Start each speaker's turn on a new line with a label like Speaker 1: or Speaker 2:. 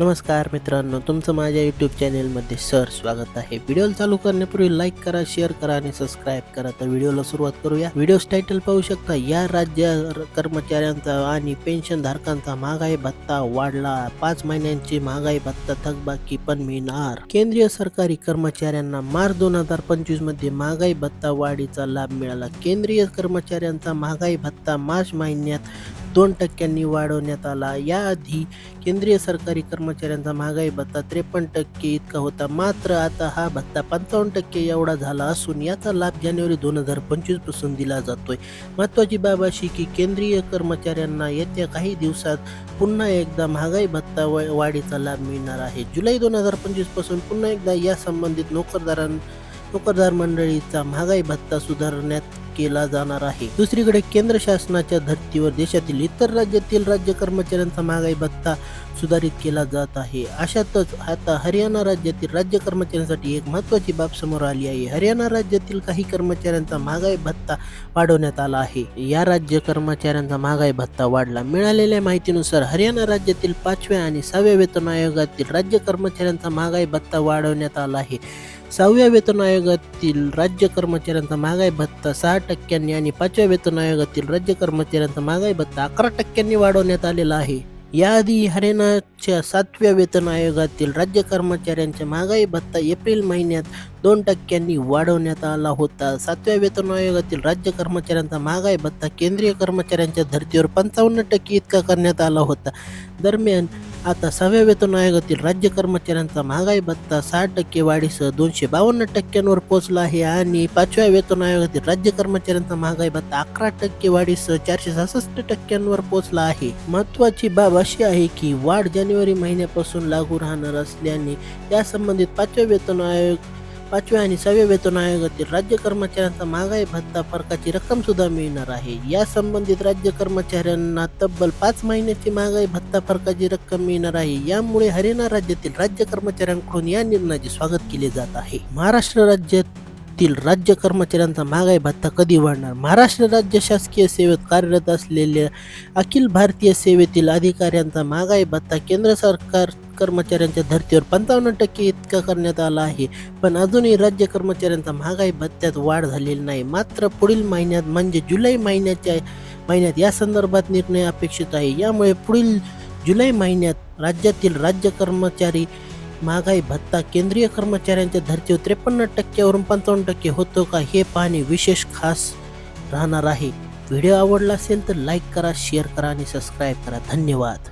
Speaker 1: नमस्कार मित्रांनो तुमचं माझ्या यूट्यूब चॅनेलमध्ये सर स्वागत आहे. व्हिडिओ चालू करण्यापूर्वी लाईक करा शेअर करा आणि सबस्क्राईब करा. तर व्हिडिओला सुरुवात करूया. व्हिडिओ टायटल पाहू शकता या राज्य कर्मचाऱ्यांचा आणि पेन्शन धारकांचा महागाई भत्ता वाढला. पाच महिन्यांची महागाई भत्ता थकबाकी पण मिळणार. केंद्रीय सरकारी कर्मचाऱ्यांना मार्च दोन हजार पंचवीसमध्ये महागाई भत्ता वाढीचा लाभ मिळाला. केंद्रीय कर्मचाऱ्यांचा महागाई भत्ता मार्च महिन्यात दोन टक्क्यांनी वाढवण्यात आला. याआधी केंद्रीय सरकारी कर्मचाऱ्यांचा महागाई भत्ता त्रेपन्न टक्के इतका होता. मात्र आता हा भत्ता पंचावन्न टक्के एवढा झाला असून याचा लाभ जानेवारी दोन हजार पंचवीसपासून दिला जातोय. महत्वाची बाब अशी की केंद्रीय कर्मचाऱ्यांना येत्या काही दिवसात पुन्हा एकदा महागाई भत्ता वाढीचा लाभ मिळणार आहे. जुलै दोन हजार पंचवीसपासून पुन्हा एकदा या संबंधित नोकरदारां नोकरदार मंडळीचा महागाई भत्ता सुधारण्यात केला जाणार आहे. दुसरीकडे केंद्र शासनाच्या धर्तीवर देशातील इतर राज्यातील राज्य कर्मचाऱ्यांचा महागाई भत्ता सुधारित केला जात आहे. अशातच आता हरियाणा राज्यातील राज्य कर्मचाऱ्यांसाठी एक महत्त्वाची बाब समोर आली आहे. हरियाणा राज्यातील काही कर्मचाऱ्यांचा महागाई भत्ता वाढवण्यात आला आहे. या राज्य कर्मचाऱ्यांचा महागाई भत्ता वाढला. मिळालेल्या माहितीनुसार हरियाणा राज्यातील पाचव्या आणि सहाव्या वेतन आयोगातील राज्य कर्मचाऱ्यांचा महागाई भत्ता वाढवण्यात आला आहे. सहाव्या वेतन आयोगातील राज्य कर्मचाऱ्यांचा महागाई भत्ता सहा टक्क्यांनी आणि पाचव्या वेतन आयोगातील राज्य कर्मचाऱ्यांचा महागाई भत्ता अकरा टक्क्यांनी वाढवण्यात आलेला आहे. याआधी हरियाणाच्या सातव्या वेतन आयोगातील राज्य कर्मचाऱ्यांचा महागाई भत्ता एप्रिल महिन्यात दोन टक्क्यांनी वाढवण्यात आला होता. सातव्या वेतन आयोगातील राज्य कर्मचाऱ्यांचा महागाई भत्ता केंद्रीय कर्मचाऱ्यांच्या धर्तीवर पंचावन्न टक्के इतका करण्यात आला होता. दरम्यान आता सहाव्या वेतन आयोगातील राज्य कर्मचाऱ्यांचा महागाई भत्ता सहा टक्के वाढीसह दोनशे बावन्न टक्क्यांवर पोहोचला आहे आणि पाचव्या वेतन आयोगातील राज्य कर्मचाऱ्यांचा महागाई भत्ता अकरा टक्के वाढीसह चारशे सहासष्ट टक्क्यांवर पोहोचला आहे. महत्वाची बाब अशी आहे की वाढ जानेवारी महिन्यापासून लागू राहणार असल्याने यासंबंधित पाचव्या वेतन आयोग पाचव्या आणि सहाव्या वेतन आयोगातील राज्य कर्मचाऱ्यांचा महागाई भत्ता फरकाची रक्कम सुद्धा मिळणार आहे. या संबंधित राज्य कर्मचाऱ्यांना तब्बल पाच महिन्याची महागाई भत्ता फरकाची रक्कम मिळणार आहे. यामुळे हरियाणा राज्यातील राज्य कर्मचाऱ्यांकडून या निर्णयाचे स्वागत केले जात आहे. महाराष्ट्र राज्यात राज्यातील राज्य कर्मचाऱ्यांचा महागाई भत्ता कधी वाढणार? महाराष्ट्र राज्य शासकीय सेवेत कार्यरत असलेल्या अखिल भारतीय सेवेतील अधिकाऱ्यांचा महागाई भत्ता केंद्र सरकार कर्मचाऱ्यांच्या धर्तीवर पंचावन्न टक्के इतका करण्यात आला आहे. पण अजूनही राज्य कर्मचाऱ्यांचा महागाई भत्त्यात वाढ झालेली नाही. मात्र पुढील महिन्यात म्हणजे जुलै महिन्याच्या महिन्यात या संदर्भात निर्णय अपेक्षित आहे. यामुळे पुढील जुलै महिन्यात राज्यातील राज्य कर्मचारी महागाई भत्ता केंद्रीय कर्मचाऱ्यांच्या धर्तीवर त्रेपन्न टक्क्यावरून पंचावन्न टक्के होतो का हे पाहणे विशेष खास राहणार आहे. व्हिडिओ आवडला असेल तर लाईक करा शेअर करा आणि सबस्क्राईब करा. धन्यवाद.